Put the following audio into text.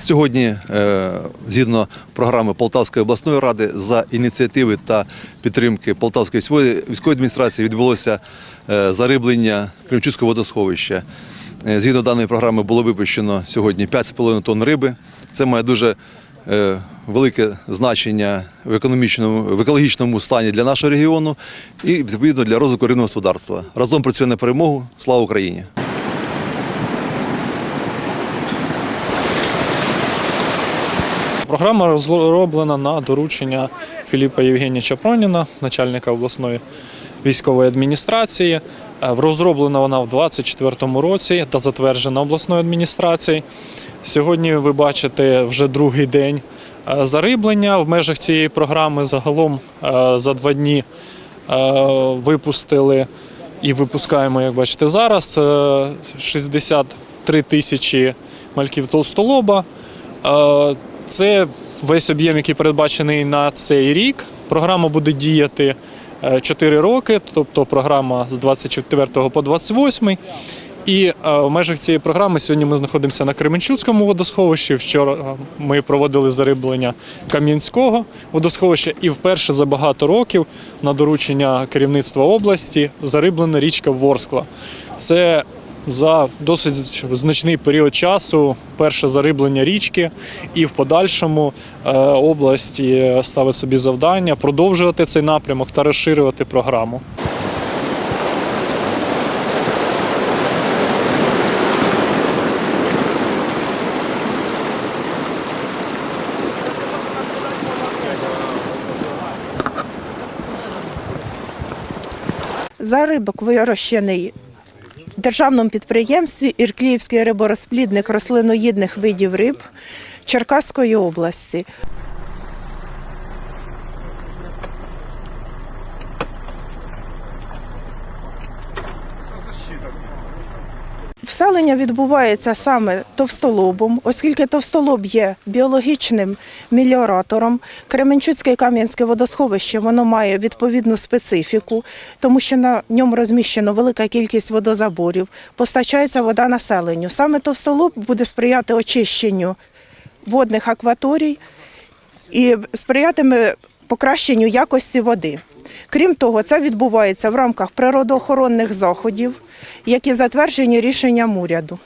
Сьогодні, е, згідно програми Полтавської обласної ради, за ініціативи та підтримки Полтавської військової адміністрації відбулося е, зариблення Кремчуцького водосховища. Е, Згідно даної програми було випущено сьогодні 5,5 тонн риби. Це має дуже велике значення в економічному, в екологічному стані для нашого регіону і відповідно для розвитку рибного господарства. Разом працює на перемогу. Слава Україні! Програма розроблена на доручення Філіпа Євгенійовича Проніна, начальника обласної військової адміністрації. Е, Розроблена вона в 2024 році та затверджена обласною адміністрацією. Сьогодні ви бачите вже другий день е, зариблення в межах цієї програми. Загалом е, за два дні випустили і випускаємо, як бачите, зараз е, 63 тисячі мальків толстолоба. Е, Це весь об'єм, який передбачений на цей рік. Програма буде діяти 4 роки, тобто програма з 24 по 28. І е, в межах цієї програми сьогодні ми знаходимося на Кременчуцькому водосховищі. Вчора е, ми проводили зариблення Кам'янського водосховища, і вперше за багато років на доручення керівництва області зариблена річка Ворскла. Це за досить значний період часу перше зариблення річки, і в подальшому е, область е, ставить собі завдання продовжувати цей напрямок та розширювати програму. Зарибок вирощений державному підприємстві Іркліївський риборозплідник рослиноїдних видів риб Черкаської області. Вселення відбувається саме товстолобом, оскільки товстолоб є біологічним меліоратором. Кременчуцьке Кам'янське водосховище воно має відповідну специфіку, тому що на ньому розміщено велика кількість водозаборів, постачається вода населенню. Саме товстолоб буде сприяти очищенню водних акваторій і сприятиме покращенню якості води. Крім того, це відбувається в рамках природоохоронних заходів, які затверджені рішенням уряду.